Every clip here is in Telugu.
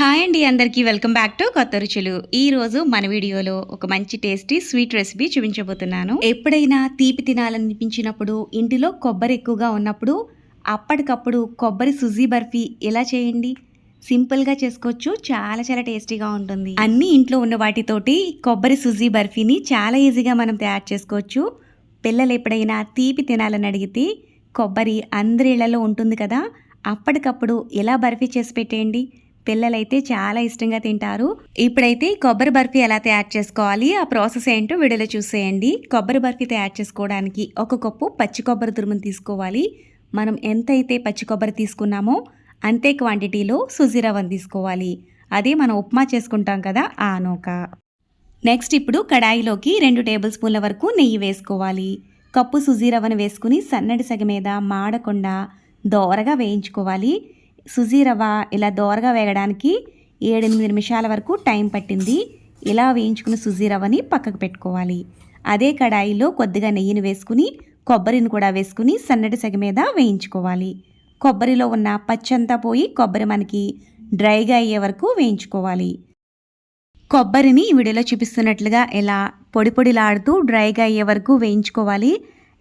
హాయ్ అండి అందరికీ. వెల్కమ్ బ్యాక్ టు కొత్త రుచులు. ఈరోజు మన వీడియోలో ఒక మంచి టేస్టీ స్వీట్ రెసిపీ చూపించబోతున్నాను. ఎప్పుడైనా తీపి తినాలనిపించినప్పుడు ఇంటిలో కొబ్బరి ఎక్కువగా ఉన్నప్పుడు అప్పటికప్పుడు కొబ్బరి సుజీ బర్ఫీ ఎలా చేయండి? సింపుల్గా చేసుకోవచ్చు చాలా చాలా టేస్టీగా ఉంటుంది. అన్ని ఇంట్లో ఉన్న వాటితోటి కొబ్బరి సుజీ బర్ఫీని చాలా ఈజీగా మనం తయారు చేసుకోవచ్చు. పిల్లలు ఎప్పుడైనా తీపి తినాలని అడిగితే కొబ్బరి అందరి ఇళ్ళలో ఉంటుంది కదా అప్పటికప్పుడు ఎలా బర్ఫీ చేసి పెట్టేయండి? పిల్లలైతే చాలా ఇష్టంగా తింటారు. ఇప్పుడైతే కొబ్బరి బర్ఫీ ఎలా తయారు చేసుకోవాలి ఆ ప్రాసెస్ ఏంటో వీడియోలో చూసేయండి. కొబ్బరి బర్ఫీ తయారు చేసుకోవడానికి ఒక కప్పు పచ్చి కొబ్బరి తురుమును తీసుకోవాలి. మనం ఎంతైతే పచ్చి కొబ్బరి తీసుకున్నామో అంతే క్వాంటిటీలో సుజీ రవ్వను తీసుకోవాలి. అదే మనం ఉప్మా చేసుకుంటాం కదా ఆ నూక. నెక్స్ట్ ఇప్పుడు కడాయిలోకి రెండు టేబుల్ స్పూన్ల వరకు నెయ్యి వేసుకోవాలి. కప్పు సుజీ రవ్వను వేసుకుని సన్నటి సగ మీద మాడకుండా దోరగా వేయించుకోవాలి. సుజీ రవ్వ ఇలా దోరగా వేగడానికి ఏడెనిమిది నిమిషాల వరకు టైం పట్టింది. ఇలా వేయించుకున్న సుజీ రవ్వని పక్కకు పెట్టుకోవాలి. అదే కడాయిలో కొద్దిగా నెయ్యిని వేసుకుని కొబ్బరిని కూడా వేసుకుని సన్నటి సగ మీద వేయించుకోవాలి. కొబ్బరిలో ఉన్న పచ్చంతా పోయి కొబ్బరి మనకి డ్రైగా అయ్యే వరకు వేయించుకోవాలి. కొబ్బరిని వీడియోలో చూపిస్తున్నట్లుగా ఇలా పొడి పొడిలాడుతూ డ్రైగా అయ్యే వరకు వేయించుకోవాలి.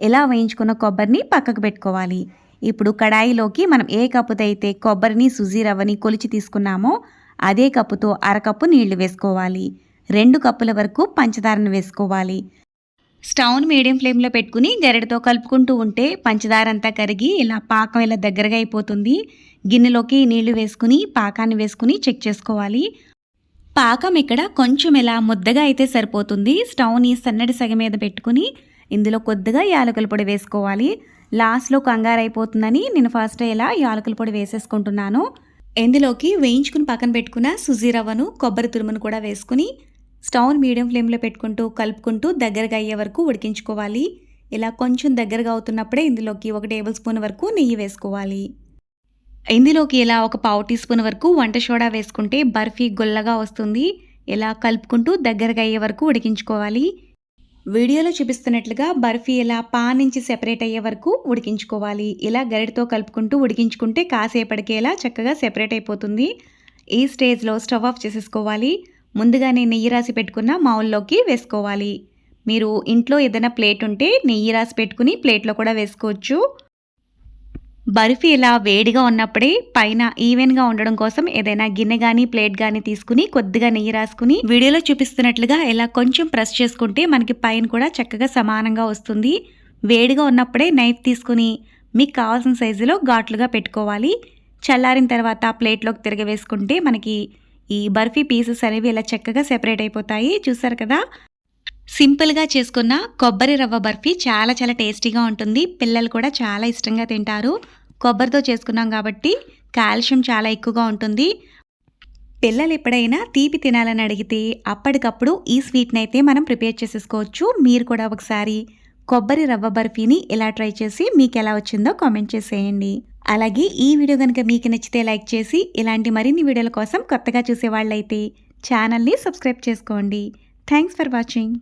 ఇలా వేయించుకున్న కొబ్బరిని పక్కకు పెట్టుకోవాలి. ఇప్పుడు కడాయిలోకి మనం ఏ కప్పుతో అయితే కొబ్బరిని సుజీ రవ్వని కొలిచి తీసుకున్నామో అదే కప్పుతో అరకప్పు నీళ్ళు వేసుకోవాలి. రెండు కప్పుల వరకు పంచదారను వేసుకోవాలి. స్టవ్ను మీడియం ఫ్లేమ్లో పెట్టుకుని గరిటతో కలుపుకుంటూ ఉంటే పంచదార అంతా కరిగి ఇలా పాకం ఇలా దగ్గరగా అయిపోతుంది. గిన్నెలోకి నీళ్ళు వేసుకుని పాకాన్ని వేసుకుని చెక్ చేసుకోవాలి. పాకం ఇక్కడ కొంచెం ఇలా ముద్దగా అయితే సరిపోతుంది. స్టవ్ని సన్నటి సగ మీద పెట్టుకుని ఇందులో కొద్దిగా యాలకుల పొడి వేసుకోవాలి. లాస్ట్లో కంగారు అయిపోతుందని నేను ఫస్ట్ ఇలా యాలకుల పొడి వేసేసుకుంటున్నాను. ఇందులోకి వేయించుకుని పక్కన పెట్టుకున్న సుజీ రవ్వను కొబ్బరి తురుమును కూడా వేసుకుని స్టవ్ మీడియం ఫ్లేమ్లో పెట్టుకుంటూ కలుపుకుంటూ దగ్గరగా అయ్యే వరకు ఉడికించుకోవాలి. ఇలా కొంచెం దగ్గరగా అవుతున్నప్పుడే ఇందులోకి ఒక టేబుల్ స్పూన్ వరకు నెయ్యి వేసుకోవాలి. ఇందులోకి ఇలా ఒక పావు టీ స్పూన్ వరకు వంట సోడా వేసుకుంటే బర్ఫీ గుల్లగా వస్తుంది. ఇలా కలుపుకుంటూ దగ్గరగా అయ్యే వరకు ఉడికించుకోవాలి. వీడియోలో చూపిస్తున్నట్లుగా బర్ఫీ ఇలా పాన్ నుంచి సెపరేట్ అయ్యే వరకు ఉడికించుకోవాలి. ఇలా గరిటతో కలుపుకుంటూ ఉడికించుకుంటే కాసేపటికేలా చక్కగా సెపరేట్ అయిపోతుంది. ఈ స్టేజ్లో స్టవ్ ఆఫ్ చేసేసుకోవాలి. ముందుగానే నెయ్యి రాసి పెట్టుకున్న మౌల్లోకి వేసుకోవాలి. మీరు ఇంట్లో ఏదైనా ప్లేట్ ఉంటే నెయ్యి రాసి పెట్టుకుని ప్లేట్లో కూడా వేసుకోవచ్చు. బర్ఫీ ఇలా వేడిగా ఉన్నప్పుడే పైన ఈవెన్గా ఉండడం కోసం ఏదైనా గిన్నె కానీ ప్లేట్ కానీ తీసుకుని కొద్దిగా నెయ్యి రాసుకుని వీడియోలో చూపిస్తున్నట్లుగా ఇలా కొంచెం ప్రెస్ చేసుకుంటే మనకి పైన కూడా చక్కగా సమానంగా వస్తుంది. వేడిగా ఉన్నప్పుడే నైఫ్ తీసుకుని మీకు కావాల్సిన సైజులో ఘాట్లుగా పెట్టుకోవాలి. చల్లారిన తర్వాత ప్లేట్లోకి తిరగవేసుకుంటే మనకి ఈ బర్ఫీ పీసెస్ అనేవి ఇలా చక్కగా సెపరేట్ అయిపోతాయి. చూసారు కదా? సింపుల్గా చేసుకున్న కొబ్బరి రవ్వ బర్ఫీ చాలా చాలా టేస్టీగా ఉంటుంది. పిల్లలు కూడా చాలా ఇష్టంగా తింటారు. కొబ్బరితో చేసుకున్నాం కాబట్టి కాల్షియం చాలా ఎక్కువగా ఉంటుంది. పిల్లలు ఎప్పుడైనా తీపి తినాలని అడిగితే అప్పటికప్పుడు ఈ స్వీట్ని అయితే మనం ప్రిపేర్ చేసేసుకోవచ్చు. మీరు కూడా ఒకసారి కొబ్బరి రవ్వ బర్ఫీని ఇలా ట్రై చేసి మీకు ఎలా వచ్చిందో కామెంట్ చేసేయండి. అలాగే ఈ వీడియో కనుక మీకు నచ్చితే లైక్ చేసి ఇలాంటి మరిన్ని వీడియోల కోసం కొత్తగా చూసే వాళ్ళైతే ఛానల్ని సబ్స్క్రైబ్ చేసుకోండి. Thanks for watching.